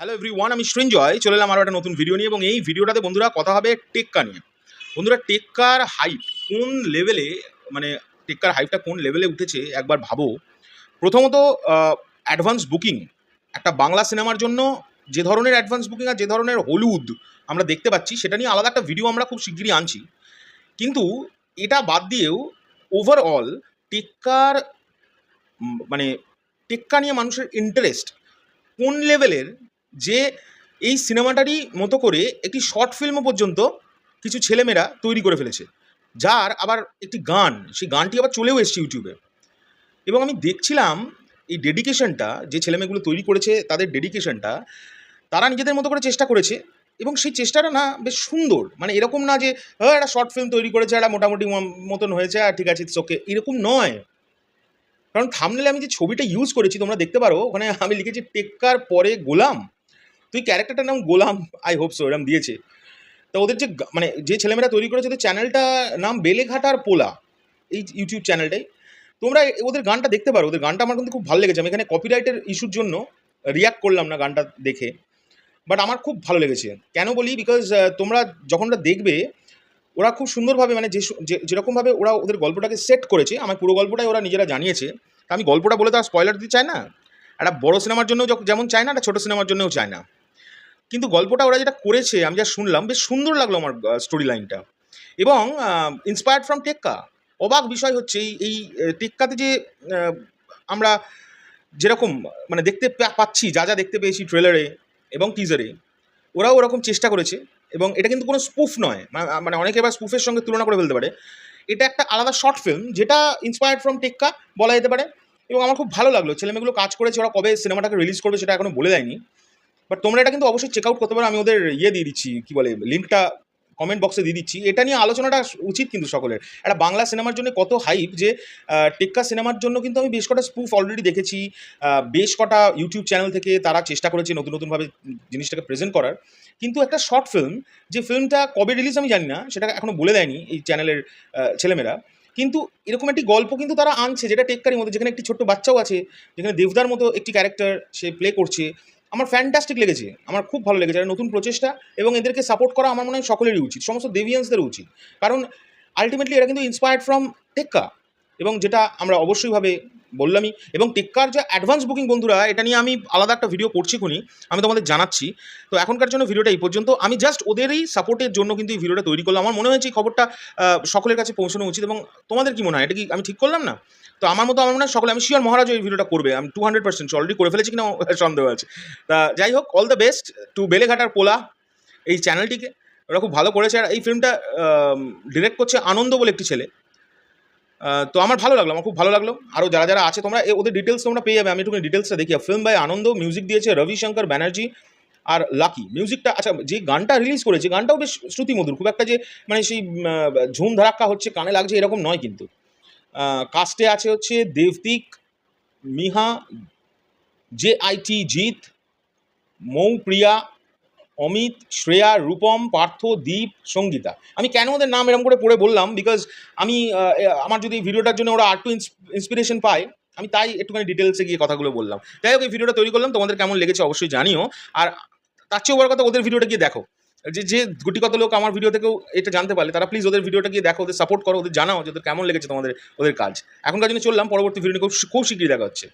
Hello everyone আমি সৃঞ্জয়। চলে এলাম আরও একটা নতুন ভিডিও নিয়ে এবং এই ভিডিওটাতে বন্ধুরা কথা হবে টেক্কা নিয়ে। বন্ধুরা, টেক্কার হাইপ কোন লেভেলে মানে টেক্কার হাইপটা কোন লেভেলে উঠেছে একবার ভাবো। প্রথমত অ্যাডভান্স বুকিং একটা বাংলা সিনেমার জন্য যে ধরনের অ্যাডভান্স বুকিং আর যে ধরনের হলুদ আমরা দেখতে পাচ্ছি, সেটা নিয়ে আলাদা একটা ভিডিও আমরা খুব শিগগিরই আনছি। কিন্তু এটা বাদ দিয়েও ওভারঅল টেক্কার মানে টেক্কা নিয়ে মানুষের ইন্টারেস্ট কোন লেভেলের যে এই সিনেমাটারই মতো করে একটি শর্ট ফিল্মও পর্যন্ত কিছু ছেলেমেয়েরা তৈরি করে ফেলেছে। যার আবার একটি গান, সেই গানটি আবার চলেও এসছে ইউটিউবে। এবং আমি দেখছিলাম এই ডেডিকেশনটা যে ছেলেমেয়েগুলো তৈরি করেছে তাদের ডেডিকেশনটা তারা নিজেদের মতো করে চেষ্টা করেছে এবং সেই চেষ্টাটা না বেশ সুন্দর। মানে এরকম না যে হ্যাঁ একটা শর্ট ফিল্ম তৈরি করেছে, একটা মোটামুটি মতন হয়েছে, আর ঠিক আছে ওকে এরকম নয়। কারণ থামনেলে আমি যে ছবিটা ইউজ করেছি, তোমরা দেখতে পারো, ওখানে আমি লিখেছি, টেক্কার পরে গোলাম। তুই ক্যারেক্টারটার নাম গোলাম আই হোপ সো এরম দিয়েছে। তো ওদের যে মানে যে ছেলেমেয়েরা তৈরি করেছে ওদের চ্যানেলটা নাম বেলেঘাটার পোলা, এই ইউটিউব চ্যানেলটাই তোমরা ওদের গানটা দেখতে পারো, ওদের গানটা আমার কিন্তু খুব ভালো লেগেছে। আমি এখানে কপিরাইটের ইস্যুর জন্য রিয়াক্ট করলাম না গানটা দেখে। বাট আমার খুব ভালো লেগেছে। কেন বলি? বিকজ তোমরা যখন ওটা দেখবে, ওরা খুব সুন্দরভাবে মানে যে যেরকমভাবে ওরা ওদের গল্পটাকে সেট করেছে আমার পুরো গল্পটাই ওরা নিজেরা জানিয়েছে। তা আমি গল্পটা বলে তো আর স্পয়লার দিতে চাই না? একটা বড় সিনেমার জন্য যেমন চায় না, একটা ছোটো সিনেমার জন্যও চায় না। কিন্তু গল্পটা ওরা যেটা করেছে, আমি যা শুনলাম, বেশ সুন্দর লাগল আমার স্টোরি লাইনটা এবং ইন্সপায়ার্ড ফ্রম টেক্কা অবাক বিষয় হচ্ছে, এই টেক্কাতে যে আমরা যেরকম মানে দেখতে পাচ্ছি, যা যা দেখতে পেয়েছি ট্রেলারে এবং টিজারে ওরাও ওরকম চেষ্টা করেছে এবং এটা কিন্তু কোনো স্পুফ নয়। মানে অনেকে এবার স্পুফের সঙ্গে তুলনা করে ফেলতে পারে। এটা একটা আলাদা শর্ট ফিল্ম যেটা ইন্সপায়ার্ড ফ্রম টেক্কা বলা যেতে পারে এবং আমার খুব ভালো লাগল। ছেলেমেয়েগুলো কাজ করেছে, ওরা কবে সিনেমাটাকে রিলিজ করবে সেটা এখনও বলে দেয়নি। বাট তোমরা এটা কিন্তু অবশ্যই চেক আউট করতে পারো, আমি ওদের ইয়ে দিয়ে দিচ্ছি, কি বলে লিঙ্কটা কমেন্ট বক্সে দিয়ে দিচ্ছি। এটা নিয়ে আলোচনাটা উচিত কিন্তু সকলের। একটা বাংলা সিনেমার জন্য কত হাইপ যে টেক্কা সিনেমার জন্য কিন্তু আমি বেশ কটা স্পুফ অলরেডি দেখেছি। বেশ কটা ইউটিউব চ্যানেল থেকে তারা চেষ্টা করেছে নতুন নতুনভাবে জিনিসটাকে প্রেজেন্ট করার। কিন্তু একটা শর্ট ফিল্ম যে ফিল্মটা কবে রিলিজ আমি জানি না, সেটা এখনও বলে দেয়নি এই চ্যানেলের ছেলেমেয়েরা। কিন্তু এরকম একটি গল্প কিন্তু তারা আনছে, যেটা টেক্কারির মধ্যে যেখানে একটি ছোট্ট বাচ্চাও আছে, যেখানে দেবদার মতো একটি ক্যারেক্টার সে প্লে করছে। আমার ফ্যান্টাস্টিক লেগেছে, আমার খুব ভালো লেগেছে একটা নতুন প্রচেষ্টা এবং এদেরকে সাপোর্ট করা আমার মনে হয় সকলেরই উচিত, সমস্ত দেভিয়ান্সদের উচিত। কারণ আলটিমেটলি এরা কিন্তু ইন্সপায়ার্ড ফ্রম টেক্কা এবং যেটা আমরা অবশ্যইভাবে বললামই, এবং টেক্কার যে অ্যাডভান্স বুকিং বন্ধুরা, এটা নিয়ে আমি আলাদা একটা ভিডিও করছি খুনি আমি তোমাদের জানাচ্ছি। তো এখনকার জন্য ভিডিওটা এই পর্যন্ত। আমি জাস্ট ওদেরই সাপোর্টের জন্য কিন্তু এই ভিডিওটা তৈরি করলাম। আমার মনে হয়েছে এই খবরটা সকলের কাছে পৌঁছানো উচিত এবং তোমাদের কি মনে হয়? এটা কি আমি ঠিক করলাম না? তো আমার মতো আমার মনে হয় সকলে, আমি শিওর মহারাজ এই ভিডিওটা করবে। আমি টু হান্ড্রেড পার্সেন্ট অলরেডি করে ফেলেছি কিনা সন্দেহ আছে। তা যাই হোক অল দ্য বেস্ট টু বেলেঘাটার পোলা এই চ্যানেলটিকে ওরা খুব ভালো করেছে। আর এই ফিল্মটা ডিরেক্ট করছে আনন্দ বলে একটি ছেলে। তো আমার ভালো লাগল, আমার খুব ভালো লাগল। আরও যারা যারা আছে তোমরা ওদের ডিটেলস তোমরা পেয়ে যাবে, আমি একটু ডিটেলসটা দেখি। ফিল্ম বাই আনন্দ মিউজিক দিয়েছে রবিশঙ্কর ব্যানার্জি আর লাকি। মিউজিকটা আচ্ছা যে গানটা রিলিজ করেছে, গানটাও বেশ শ্রুতিমধুর, খুব একটা যে মানে সেই ঝুম ধারাক্কা হচ্ছে, কানে লাগছে, এরকম নয় কিন্তু। কাস্টে আছে হচ্ছে দেবতিক মিহা, জে আই টি জিৎ মৌ প্রিয়া অমিত, শ্রেয়া, রূপম, পার্থ, দীপ, সঙ্গীতা। আমি কেন ওদের নাম এরকম করে পড়ে বললাম? বিকজ আমি আমার যদি ভিডিওটার জন্য ওরা আর্ট ইন্সপিরেশন পায়, আমি তাই একটুখানি ডিটেলসে গিয়ে কথাগুলো বললাম। যাই হোক, এই ভিডিওটা তৈরি করলাম। তোমাদের কেমন লেগেছে অবশ্যই জানিও। আর তার চেয়েও বড় কথা ওদের ভিডিওটা গিয়ে দেখো। যে যে গুটি কত লোক আমার ভিডিও থেকেও এটা জানতে পারলে, তারা প্লিজ ওদের ভিডিওটা গিয়ে দেখো, ওদের সাপোর্ট করো, ওদের জানাও যে ওদের কেমন লেগেছে তোমাদের, ওদের কাজ। এখনকার জন্য চললাম, পরবর্তী ভিডিও খুব খুব শীঘ্রই দেখা হচ্ছে।